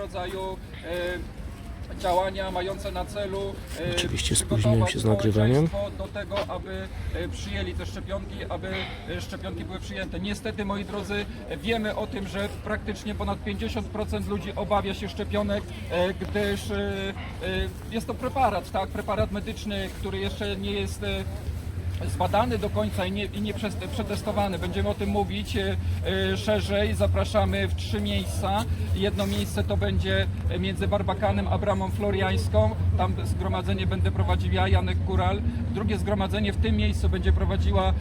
rodzaju e, działania mające na celu e, Oczywiście spóźniłem się z nagrywaniem. do tego, aby e, przyjęli te szczepionki, aby e, szczepionki były przyjęte. Niestety, moi drodzy, e, wiemy o tym, że praktycznie ponad 50% ludzi obawia się szczepionek, e, gdyż e, e, jest to preparat, tak, preparat medyczny, który jeszcze nie jest e, zbadany do końca i nie, i nie przetestowany. Będziemy o tym mówić e, e, szerzej. Zapraszamy w trzy miejsca. Jedno miejsce to będzie między Barbakanem a Bramą Floriańską. Tam zgromadzenie będę prowadził ja, Janek Kural. Drugie zgromadzenie w tym miejscu będzie prowadziła e,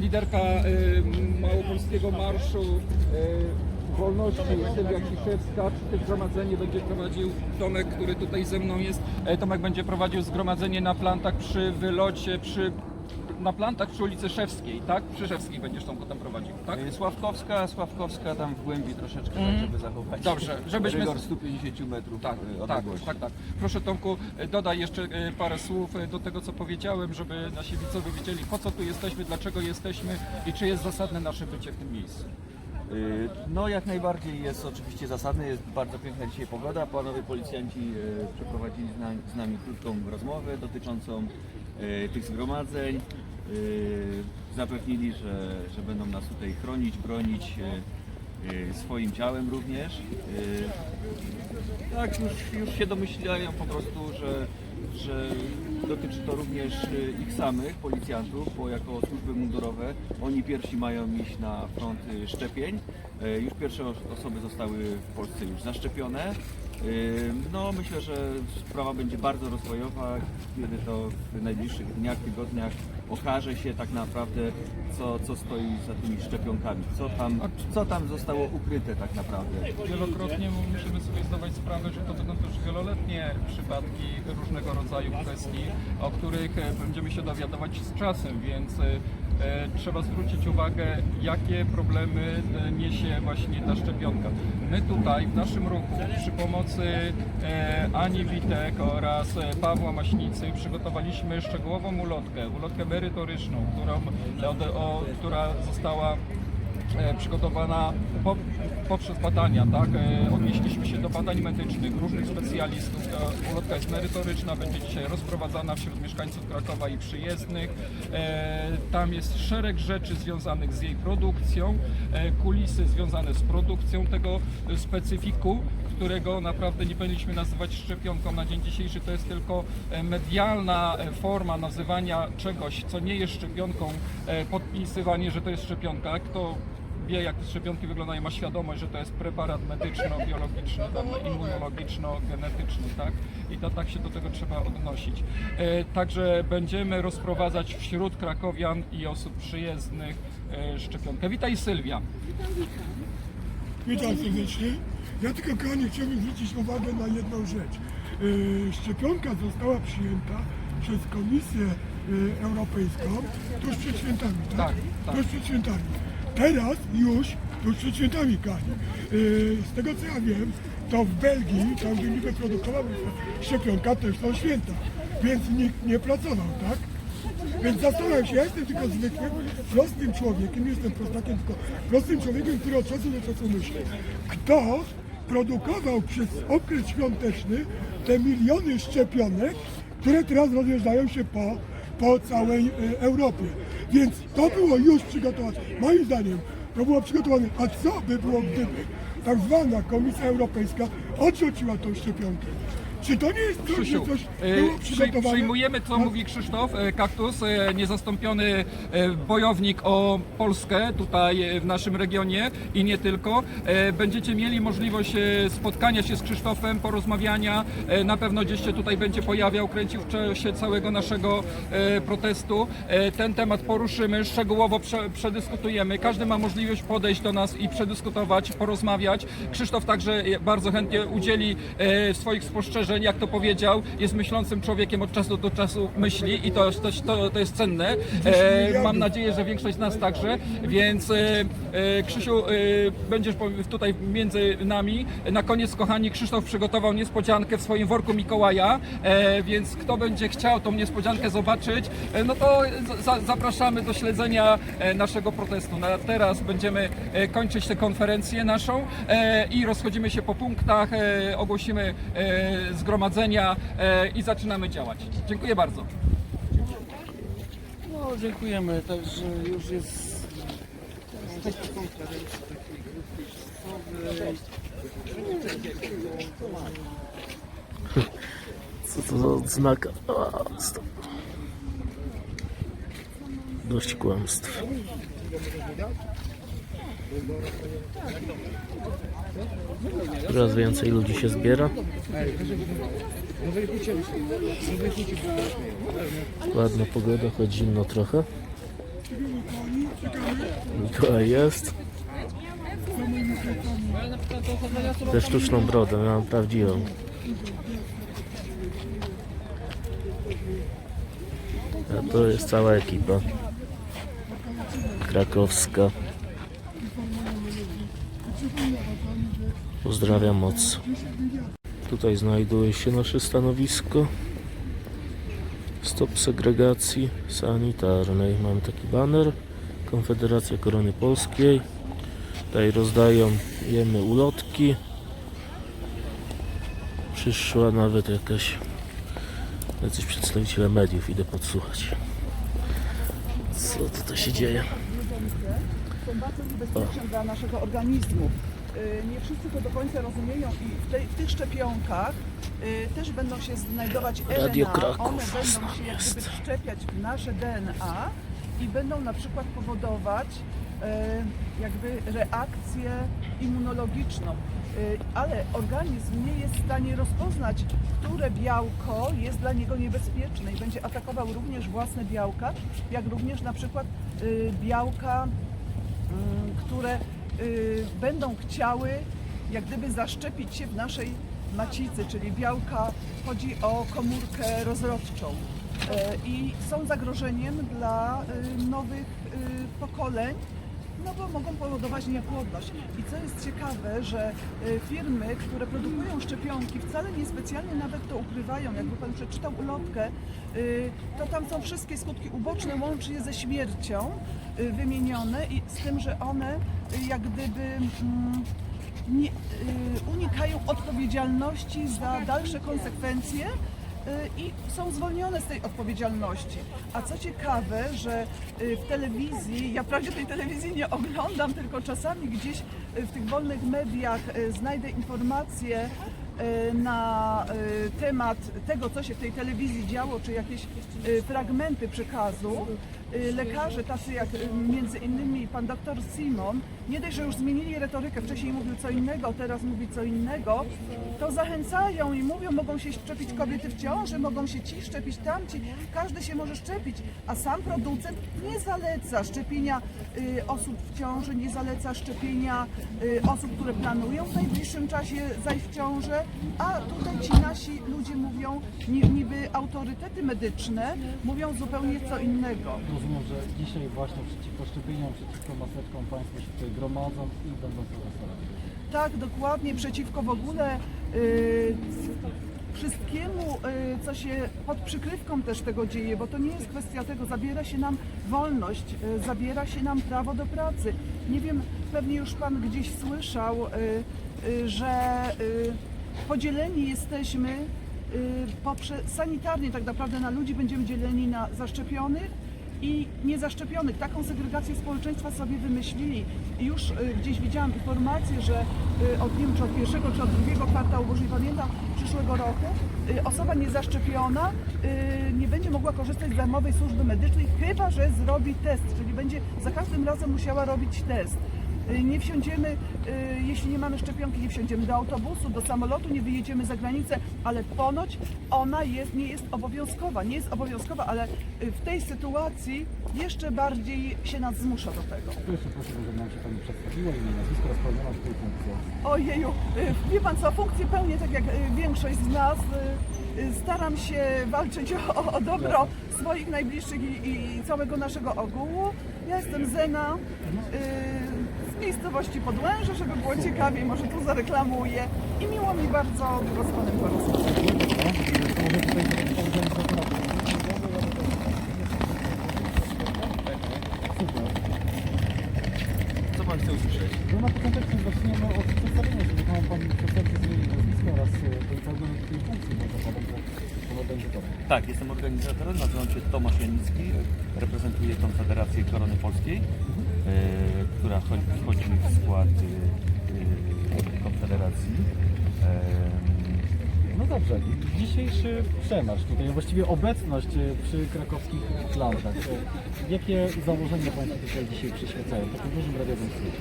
liderka Małopolskiego Marszu Wolności Sylwia Kiszewska. Trzecie zgromadzenie będzie prowadził Tomek, który tutaj ze mną jest. Tomek będzie prowadził zgromadzenie na plantach przy wylocie, przy na plantach przy ulicy Szewskiej, tak? Przy Szewskiej będziesz tam potem prowadził, tak? Y, Sławkowska, Sławkowska tam w głębi troszeczkę, tak, żeby zachować. Dobrze, żebyśmy- Rygor 150 metrów Tak, y, tak, odległości. tak, tak. Proszę Tomku, e, dodaj jeszcze e, parę słów e, do tego, co powiedziałem, żeby nasi widzowie wiedzieli, po co tu jesteśmy, dlaczego jesteśmy i czy jest zasadne nasze bycie w tym miejscu. Y, No jak najbardziej jest oczywiście zasadne, jest bardzo piękna dzisiaj pogoda. Panowie policjanci y, przeprowadzili z nami, z nami krótką rozmowę dotyczącą y, tych zgromadzeń. Y, Zapewnili, że, że będą nas tutaj chronić, bronić y, y, swoim ciałem również. Tak, już, już się domyślają po prostu, że, że dotyczy to również ich samych, policjantów, bo jako służby mundurowe oni pierwsi mają iść na front szczepień. Już pierwsze os- osoby zostały w Polsce już zaszczepione. No myślę, że sprawa będzie bardzo rozwojowa, kiedy to w najbliższych dniach, tygodniach okaże się tak naprawdę, co, co stoi za tymi szczepionkami, co tam, co tam zostało ukryte tak naprawdę. Wielokrotnie musimy sobie zdawać sprawę, że to będą też wieloletnie przypadki różnego rodzaju kwestii, o których e, będziemy się dowiadywać z czasem, więc e, trzeba zwrócić uwagę, jakie problemy e, niesie właśnie ta szczepionka. My tutaj w naszym ruchu przy pomocy e, Ani Witek oraz e, Pawła Maśnicy przygotowaliśmy szczegółową ulotkę, ulotkę merytoryczną, którą, która została e, przygotowana po, poprzez badania, tak? E, Odnieśliśmy się do badań medycznych różnych specjalistów. Ta ulotka jest merytoryczna, będzie dzisiaj rozprowadzana wśród mieszkańców Krakowa i przyjezdnych. E, Tam jest szereg rzeczy związanych z jej produkcją, e, kulisy związane z produkcją tego specyfiku którego naprawdę nie powinniśmy nazywać szczepionką na dzień dzisiejszy. To jest tylko medialna forma nazywania czegoś, co nie jest szczepionką, podpisywanie, że to jest szczepionka. Kto wie, jak te szczepionki wyglądają, ma świadomość, że to jest preparat medyczno-biologiczny, immunologiczno-genetyczny, tak? I to tak się do tego trzeba odnosić. E, Także będziemy rozprowadzać wśród krakowian i osób przyjezdnych e, szczepionkę. Witaj Sylwia. Witam serdecznie. Ja tylko kochani chciałbym zwrócić uwagę na jedną rzecz. Yy, Szczepionka została przyjęta przez Komisję yy, Europejską tuż przed świętami, tak? Tak, tak. Tuż przed świętami. Teraz już, tuż przed świętami, kochani. Yy, Z tego co ja wiem, to w Belgii, tam gdzie niby produkowana szczepionka, też są święta. Więc nikt nie pracował, tak? Więc zastanawiam się, ja jestem tylko zwykłym, prostym człowiekiem, jestem prostakiem, tylko prostym człowiekiem, który od czasu do czasu myśli. Kto produkował przez okres świąteczny te miliony szczepionek, które teraz rozjeżdżają się po, po całej e, Europie. Więc to było już przygotowane. Moim zdaniem to było przygotowane. A co by było, gdyby tak zwana Komisja Europejska odrzuciła tą szczepionkę? Czy to nie jest coś, Krzysiu, coś e, było przy, przygotowane? przyjmujemy, co No, mówi Krzysztof e, Kaktus, e, niezastąpiony e, bojownik o Polskę tutaj e, w naszym regionie i nie tylko. E, Będziecie mieli możliwość e, spotkania się z Krzysztofem, porozmawiania. E, Na pewno gdzieś się tutaj będzie pojawiał, kręcił w czasie całego naszego e, protestu. E, Ten temat poruszymy, szczegółowo prze, przedyskutujemy. Każdy ma możliwość podejść do nas i przedyskutować, porozmawiać. Krzysztof także bardzo chętnie udzieli e, swoich spostrzeżeń jak to powiedział, jest myślącym człowiekiem od czasu do czasu myśli i to, to, to, to jest cenne. E, mam nadzieję, że większość z nas także, więc e, e, Krzysiu, e, będziesz tutaj między nami. Na koniec, kochani, Krzysztof przygotował niespodziankę w swoim worku Mikołaja, e, więc kto będzie chciał tą niespodziankę zobaczyć, e, no to za, zapraszamy do śledzenia e, naszego protestu. Na teraz będziemy e, kończyć tę konferencję naszą e, i rozchodzimy się po punktach, e, ogłosimy e, zgromadzenia e, i zaczynamy działać. Dziękuję bardzo. No, dziękujemy. Także już jest konferencji takiej grupy czasowej. Co to za oznaka? A, stop. Dość kłamstw. Coraz więcej ludzi się zbiera. Ładna pogoda, choć zimno trochę. Mikołaj jest. Ze sztuczną brodę, mam prawdziwą. A to jest cała ekipa krakowska. Pozdrawiam moc. Tutaj znajduje się nasze stanowisko. Stop segregacji sanitarnej. Mamy taki baner. Konfederacja Korony Polskiej. Tutaj rozdają, jemy ulotki. Przyszła nawet jakaś jacyś przedstawiciele mediów. Idę podsłuchać. Co tutaj się dzieje? są bardzo niebezpieczne dla naszego organizmu. Y, Nie wszyscy to do końca rozumieją i w, tej, w tych szczepionkach y, też będą się znajdować Radio RNA. Kraków One będą się jak jest. gdyby wszczepiać w nasze DNA i będą na przykład powodować y, jakby reakcję immunologiczną. Y, Ale organizm nie jest w stanie rozpoznać, które białko jest dla niego niebezpieczne i będzie atakował również własne białka, jak również na przykład y, białka mm, które będą chciały jak gdyby zaszczepić się w naszej macicy, czyli białka, chodzi o komórkę rozrodczą. E, i są zagrożeniem dla y, nowych y, pokoleń, no bo mogą powodować niepłodność. I co jest ciekawe, że y, firmy, które produkują szczepionki, wcale niespecjalnie nawet to ukrywają. Jakby Pan przeczytał ulotkę, y, to tam są wszystkie skutki uboczne, łącznie ze śmiercią y, wymienione i z tym, że one jak gdyby mm, nie, unikają odpowiedzialności za dalsze konsekwencje i są zwolnione z tej odpowiedzialności. A co ciekawe, że y, w telewizji, ja wprawdzie tej telewizji nie oglądam, tylko czasami gdzieś y, w tych wolnych mediach y, znajdę informacje y, na y, temat tego, co się w tej telewizji działo, czy jakieś y, fragmenty przekazu. Y, Lekarze, tacy jak y, między innymi pan doktor Simon, nie dość, że już zmienili retorykę, wcześniej mówił co innego, teraz mówi co innego, to zachęcają i mówią, mogą się szczepić kobiety w ciąży, mogą się ci szczepić tamci, każdy się może szczepić, a sam producent nie zaleca szczepienia y, osób w ciąży, nie zaleca szczepienia osób, które planują w najbliższym czasie zajść w ciążę, a tutaj ci nasi ludzie mówią, ni- niby autorytety medyczne, mówią zupełnie co innego. Rozumiem, że dzisiaj właśnie przeciwko szczepieniom, przeciwko maseczkom Państwo się tutaj gromadzą i będą protestować. Tak, dokładnie, przeciwko w ogóle y, wszystkiemu, y, co się pod przykrywką też tego dzieje, bo to nie jest kwestia tego, zabiera się nam wolność, y, zabiera się nam prawo do pracy. Nie wiem, pewnie już Pan gdzieś słyszał, y, y, że y, podzieleni jesteśmy y, sanitarnie tak naprawdę na ludzi będziemy dzieleni na zaszczepionych i niezaszczepionych. Taką segregację społeczeństwa sobie wymyślili. Już y, gdzieś widziałam informację, że y, od, czy od pierwszego, czy od drugiego kwartału, bo już nie pamiętam, przyszłego roku, y, osoba niezaszczepiona nie będzie mogła korzystać z darmowej służby medycznej, chyba że zrobi test, czyli będzie za każdym razem musiała robić test. Y, Nie wsiądziemy, y, jeśli nie mamy szczepionki, nie wsiądziemy do autobusu, do samolotu, nie wyjedziemy za granicę, ale ponoć ona jest, nie jest obowiązkowa. Nie jest obowiązkowa, ale y, w tej sytuacji jeszcze bardziej się nas zmusza do tego. Jeszcze prosiłbym, żeby nam się Pani przedstawiła, imię, nazwisko oraz pełniona tutaj funkcję. Ojeju, wie pan co, funkcję pełnię tak jak większość z nas. Staram się walczyć o, o dobro swoich najbliższych i, i całego naszego ogółu. Ja jestem Zena z miejscowości Podłęże, żeby było ciekawiej, może tu zareklamuję. I miło mi bardzo było z panem porozmawiać. Co pan chce usłyszeć? No na początek zaczniemy od przedstawienia się. Przedstawienie z imienia i nazwiska oraz e, pełniony tutaj funkcji, bo zakładam, że to organizatorem. Tak, jestem organizatorem, nazywam się Tomasz Janicki, reprezentuję Konfederację Korony Polskiej, e, która wchodzi w skład e, e, Konfederacji. No dobrze, dzisiejszy przemarsz, tutaj właściwie obecność przy krakowskich plantach. E, Jakie założenia Państwo tutaj dzisiaj przyświecają takim dużym radiowym skrócie?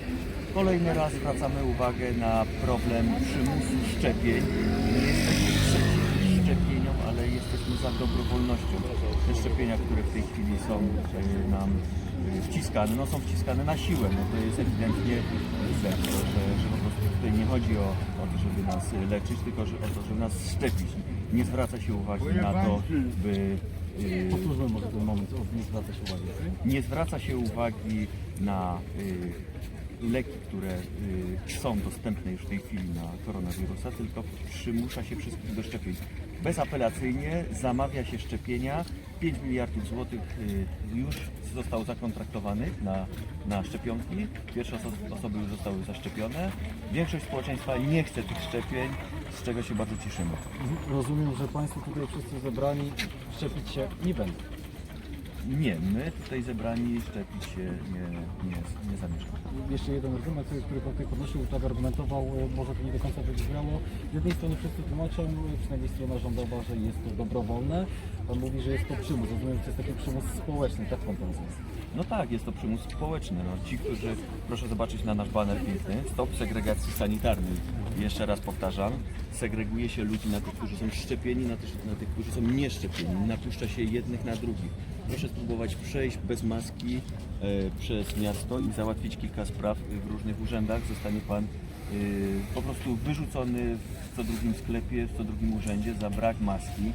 Kolejny raz zwracamy uwagę na problem przymusu szczepień. Za dobrowolnością. Te szczepienia, które w tej chwili są e, nam e, wciskane, no są wciskane na siłę. No to jest ewidentnie widać, że, że po prostu tutaj nie chodzi o, o to, żeby nas e, leczyć, tylko że, o to, żeby nas szczepić. Nie zwraca się uwagi na to, by e, Powtórzmy może ten moment, nie zwraca się uwagi. nie zwraca się uwagi na y, leki, które y, są dostępne już w tej chwili na koronawirusa, tylko przymusza się wszystkich do szczepień. Bezapelacyjnie zamawia się szczepienia. 5 miliardów złotych y, już zostało zakontraktowanych na, na szczepionki. Pierwsze oso- osoby już zostały zaszczepione. Większość społeczeństwa nie chce tych szczepień, z czego się bardzo cieszymy. Rozumiem, że Państwo tutaj wszyscy zebrani szczepić się nie będą. Nie, my tutaj zebrani szczepić się nie, nie, nie zamierzamy. Jeszcze jeden argument, który Pan tutaj podnosił, tak argumentował, e, może to nie do końca wybrzmiało. Z jednej strony wszyscy tłumaczą, e, przynajmniej strona rządowa, że jest to dobrowolne. Pan mówi, że jest to przymus. Rozumiem, że to jest taki przymus społeczny, tak Pan to rozumie? No tak, jest to przymus społeczny. No, ci, którzy, proszę zobaczyć na nasz baner piękny, stop segregacji sanitarnej. Jeszcze raz powtarzam, segreguje się ludzi na tych, którzy są szczepieni, na tych, na tych którzy są nieszczepieni. Napuszcza się jednych na drugich. Proszę spróbować przejść bez maski e, przez miasto i załatwić kilka spraw w różnych urzędach. Zostanie Pan e, po prostu wyrzucony w co drugim sklepie, w co drugim urzędzie za brak maski.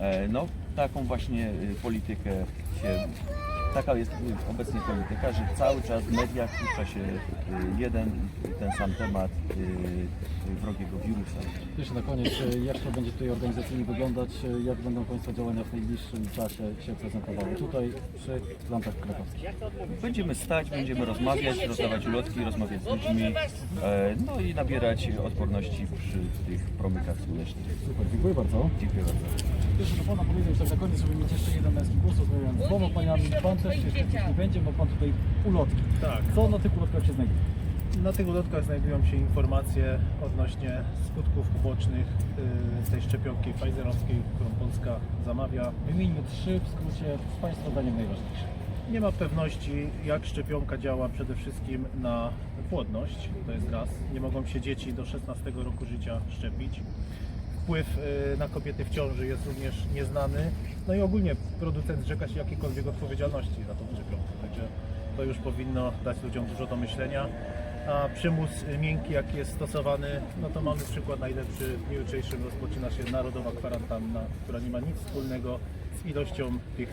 E, no, taką właśnie e, politykę się Taka jest obecnie polityka, że cały czas w mediach puszcza się y, jeden i ten sam temat y, y, wrogiego wirusa. Jeszcze na koniec, jak to będzie tutaj organizacyjnie wyglądać, jak będą Państwa działania w najbliższym czasie się prezentowały tutaj przy plantach krakowskich. Będziemy stać, będziemy rozmawiać, rozdawać ulotki, rozmawiać z ludźmi, e, no i nabierać odporności przy tych promykach słonecznych. Super, dziękuję bardzo. Dziękuję bardzo. Jeszcze do Pana powiedział, że na koniec, żeby mieć jeszcze jeden męski głos, z dwoma paniami. Pan też się szczepić nie będzie, ma Pan tutaj ulotki. Tak. Co na tych ulotkach się znajduje? Na tych ulotkach znajdują się informacje odnośnie skutków ubocznych y, tej szczepionki Pfizerowskiej, którą Polska zamawia. Wymieńmy trzy w skrócie, z Państwa zdaniem najważniejsze. Nie ma pewności, jak szczepionka działa przede wszystkim na płodność, to jest raz. Nie mogą się dzieci do 16 roku życia szczepić. Wpływ y, na kobiety w ciąży jest również nieznany. No i ogólnie producent zrzeka się jakiejkolwiek odpowiedzialności za tą szczepionkę. Także to już powinno dać ludziom dużo do myślenia. A przymus miękki, jaki jest stosowany, no to mamy przykład najlepszy. W dniu jutrzejszym rozpoczyna się narodowa kwarantanna, która nie ma nic wspólnego z ilością tych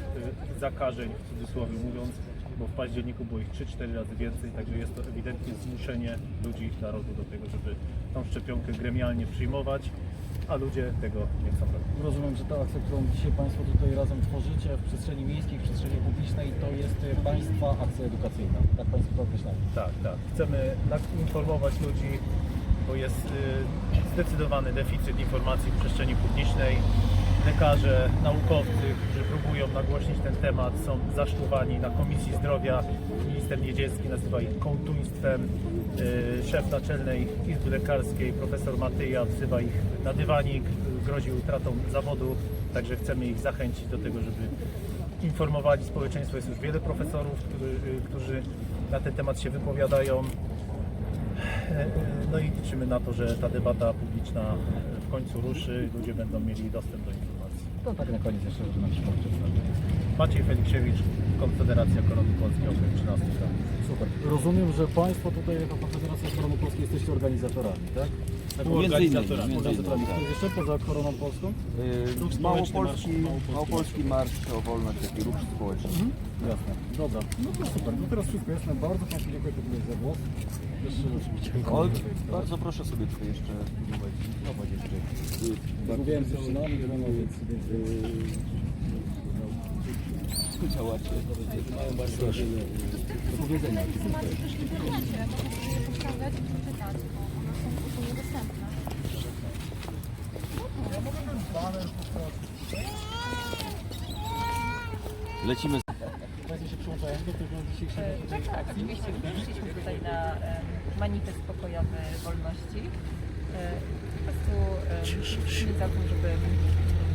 y, zakażeń, w cudzysłowie mówiąc, bo w październiku było ich 3-4 razy więcej, także jest to ewidentnie zmuszenie ludzi, narodu do tego, żeby tą szczepionkę gremialnie przyjmować, a ludzie tego nie chcą robić. Rozumiem, że ta akcja, którą dzisiaj Państwo tutaj razem tworzycie w przestrzeni miejskiej, w przestrzeni publicznej, to jest e, Państwa akcja edukacyjna. Tak Państwo to określają. Tak, tak. Chcemy informować ludzi, bo jest y, zdecydowany deficyt informacji w przestrzeni publicznej. Lekarze, naukowcy, którzy próbują nagłośnić ten temat, są zaszczuwani na Komisji Zdrowia. Minister Niedzielski nazywa ich kołtuństwem. Y, szef Naczelnej Izby Lekarskiej, profesor Matyja, wzywa ich na dywanik, grozi utratą zawodu. Także chcemy ich zachęcić do tego, żeby informowali społeczeństwo. Jest już wiele profesorów, którzy, y, którzy na ten temat się wypowiadają. E, No i liczymy na to, że ta debata publiczna w końcu ruszy, ludzie będą mieli dostęp do informacji. To tak na koniec jeszcze, żeby nam się przedstawić. Maciej Feliksiewicz, Konfederacja Korony Polskiej, okres 13 lat. Super. Rozumiem, że Państwo tutaj jako Konfederacja Korony Polskiej jesteście organizatorami, tak? Między innymi, Organizatorami. między innymi, Organizatorami. tak. Jeszcze poza Koroną Polską? Yy, Małopolski, Małopolski Marsz o Wolność, taki ruch społeczny. Jasne. Dobra. No to super. No teraz wszystko jasne. Bardzo Państwu dziękuję tutaj za głos. Jeszcze O, bardzo proszę sobie tutaj jeszcze spróbować. spróbować jeszcze. Yy, Mówiłem z nami, więc, więc yy, Działacie. mają bardzo wiele do powiedzenia. Macie też w internecie. Lecimy. Państwo się przyłączają do tego dzisiejszego Tak, tak, oczywiście. Wyszliśmy tutaj na manifest pokojowy wolności. E, Po prostu em, za tym, żeby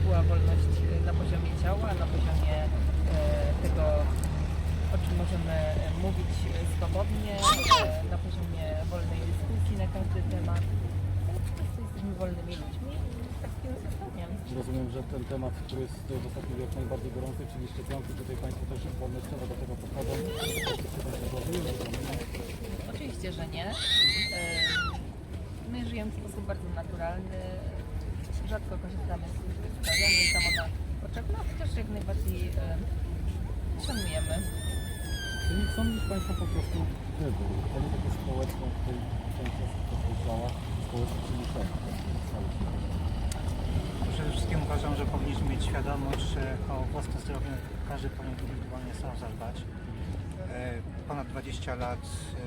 była wolność na poziomie ciała, na poziomie e, tego, o czym możemy e, mówić e, swobodnie, e, na poziomie wolnej dyskusji na każdy temat. Po prostu jesteśmy wolnymi ludźmi i tak takim zostaniam. Rozumiem, że ten temat, który jest w ostatnim jak najbardziej gorący, czyli szczepionki, tutaj Państwo też wolnościowo do tego podchodzą. Oczywiście, że nie. My żyjemy w sposób bardzo naturalny. Rzadko korzystamy z potrzebna, chociaż jak najbardziej em, szanujemy. Czyli są już Państwo po prostu wybór. Nie takie społeczne, w tej części osób podkreślała, społeczne przymuszenie. Przede wszystkim uważam, że powinniśmy mieć świadomość, że o własne zdrowie każdy powinien indywidualnie sam zadbać. E, Ponad 20 lat e,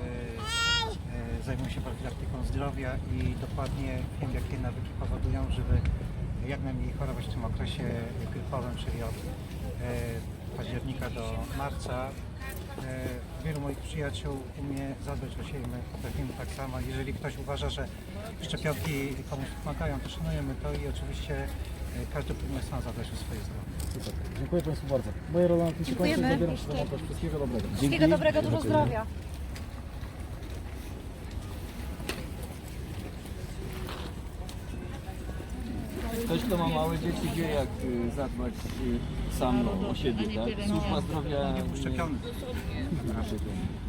e, zajmuję się profilaktyką zdrowia i dokładnie wiem, jakie nawyki powodują, żeby jak najmniej chorować w tym okresie grypowym, czyli od października do marca. E, Wielu moich przyjaciół umie zadbać o siebie, my potrafimy tak samo. Jeżeli ktoś uważa, że szczepionki komuś pomagają, to szanujemy to i oczywiście e, każdy powinien sam zadbać o swoje zdrowie. Super. Dziękuję Państwu bardzo. Moje rola na tym się kończy. Dziękujemy. Zabieram się montaż. Wszystkiego dobrego. Wszystkiego dobrego, dużo zdrowia. Ktoś, kto ma małe dzieci, wie jak y, zadbać y, sam o siebie, tak? Służba zdrowia... Uszczepiony.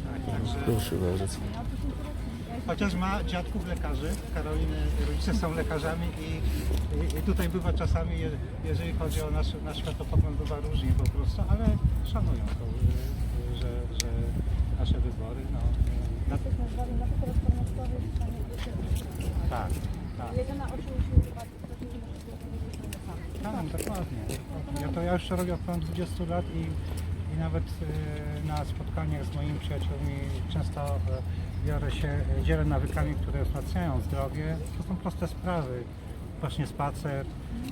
Tak, także Proszę bardzo. chociaż ma dziadków lekarzy, Karoliny rodzice są lekarzami i, i, i tutaj bywa czasami, je- jeżeli chodzi o nasz, nasz światopogląd, bywa różnie po prostu, ale szanują to, że, że, że nasze wybory. No, na, tak, tak. Jedyna o czym musimy dbać, to że nie możemy Tak, dokładnie. Ja to ja już robię około 20 lat i, i nawet e, na spotkaniach z moimi przyjaciółmi często e, biorę się, e, dzielę nawykami, które wzmacniają zdrowie. To są proste sprawy. Właśnie spacer,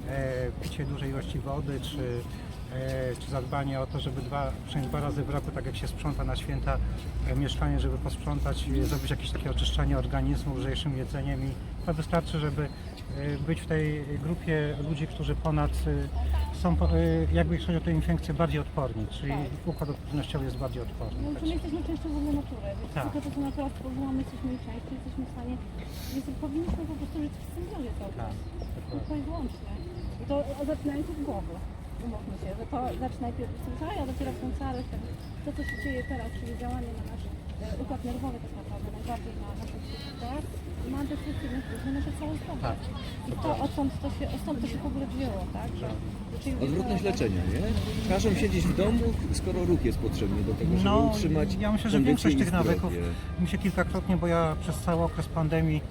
e, picie dużej ilości wody, czy, e, czy zadbanie o to, żeby dwa, przynajmniej dwa razy w roku, tak jak się sprząta na święta e, mieszkanie, żeby posprzątać, e, zrobić jakieś takie oczyszczenie organizmu lżejszym jedzeniem i to wystarczy, żeby e, być w tej grupie ludzi, którzy ponad e, są, e, jakby jeśli chodzi o te infekcje, bardziej odporni, czyli układ odpornościowy jest bardziej odporny. No, my jesteśmy częścią w ogóle natury, więc Tak. tylko to, co natura stworzyła, my jesteśmy jej częścią, jesteśmy w stanie, więc powinniśmy po prostu żyć w symbiozie cały czas. Tylko i wyłącznie. I to zaczynając od głowy. Umówmy się, że to zaczyna najpierw w zwyczaju, a dopiero w tak, To, co się dzieje teraz, czyli działanie na nasz układ nerwowy tak naprawdę, najbardziej na naszą psychikę, ma destrukcyjny wpływ na nasze całe zdrowie. Tak. I to, odtąd to się, stąd to się w ogóle wzięło, tak? Że, czyli Odwrotność leczenia, nie? Każą siedzieć w domu, skoro ruch jest potrzebny do tego, żeby No, utrzymać ja myślę, że kondycję większość i tych zdrowie. nawyków mi się kilkakrotnie, bo ja przez cały okres pandemii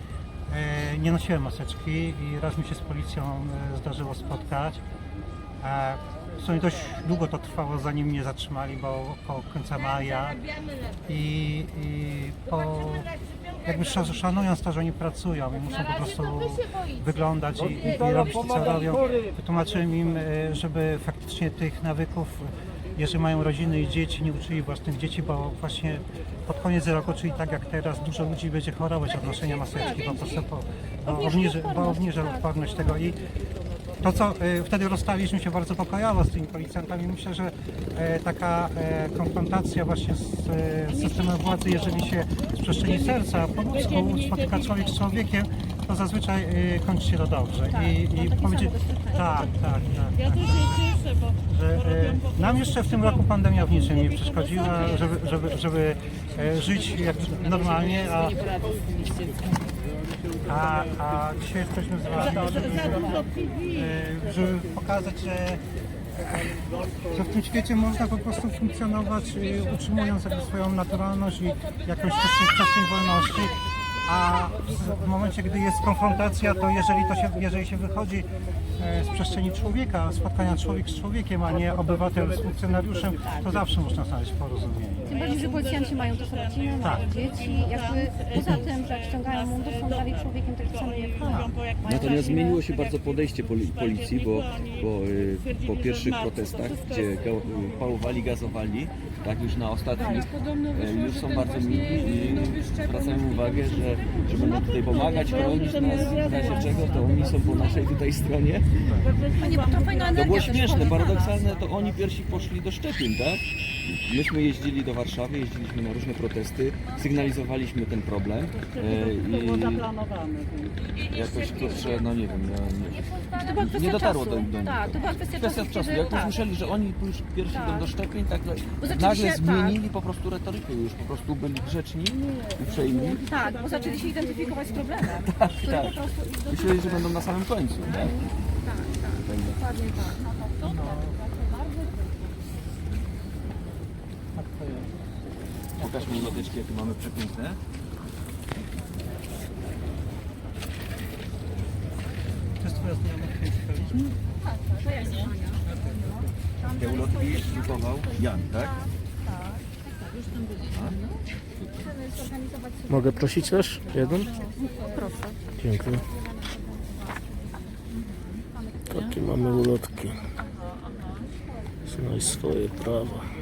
e, nie nosiłem maseczki i raz mi się z policją e, zdarzyło spotkać. E, w sumie dość długo to trwało, zanim mnie zatrzymali, bo około końca maja i, i po, jakby szan- szanując to, że oni pracują i muszą po prostu wyglądać i, i, i robić to, co robią, wytłumaczyłem im, e, żeby faktycznie tych nawyków, jeżeli mają rodziny i dzieci, nie uczyli własnych dzieci, bo właśnie pod koniec roku, czyli tak jak teraz, dużo ludzi będzie chorować od noszenia maseczki, po prostu po, bo, obniży, bo obniża odporność tego. I to, co e, wtedy rozstaliśmy się bardzo pokojowo z tymi policjantami, myślę, że e, taka e, konfrontacja właśnie z e, systemem władzy, jeżeli się z przestrzeni serca po ludzku spotyka człowiek z człowiekiem, to zazwyczaj e, kończy się to dobrze. I, i powiedzieć, tak, tak, tak. Ja też się cieszę, bo Że, e, nam jeszcze w tym roku pandemia w niczym nie przeszkodziła, żeby, żeby, żeby e, żyć jak normalnie, a, a, a dzisiaj jesteśmy z wami, żeby, e, żeby pokazać, że, że w tym świecie można po prostu funkcjonować e, utrzymując jakby swoją naturalność i jakąś przestrzeń, przestrzeń wolności. A w momencie, gdy jest konfrontacja, to jeżeli, to się, jeżeli się wychodzi e, z przestrzeni człowieka, spotkania człowiek z człowiekiem, a nie obywatel z funkcjonariuszem, to zawsze można znaleźć porozumienie. Tym bardziej, że policjanci mają też rodziny, mają Tak. dzieci. Jakby poza tym, że jak ściągają mundur, są dalej człowiekiem tak samo jak my. Natomiast zmieniło się bardzo podejście poli- policji, bo, bo y, po pierwszych protestach, gdzie ga- y, pałowali, gazowali, tak już na ostatnich, y, już są bardzo mili i zwracają uwagę, że, że będą tutaj pomagać, chronić nas w razie czego, to oni są po naszej tutaj stronie. To To było śmieszne, paradoksalne, to oni pierwsi poszli do szczepień, tak? Myśmy jeździli do Warszawy, jeździliśmy na różne protesty, sygnalizowaliśmy ten problem e, i jakoś kurczę, no nie wiem, ja To nie, nie dotarło do, do nich. Tak, to była kwestia, Kwestia czasu, jak tak. usłyszeli, że oni już pierwsi Tak. idą do szczepień, tak zaczęli nagle się- zmienili po prostu retorykę już, po prostu byli grzeczni, uprzejmi. Tak, bo zaczęli się identyfikować z problemem. Tak, który tak. Myśleli, że będą na samym końcu, tak? Tak, tak, dokładnie tak. No to Tak to jest. Pokaż mi lodeczki, jakie mamy przepiękne. To jest twoja znajoma Te ulotki drukował Jan, tak? Mogę prosić też? Jeden? Proszę. Dziękuję. Takie mamy ulotki. Znaj swoje prawa.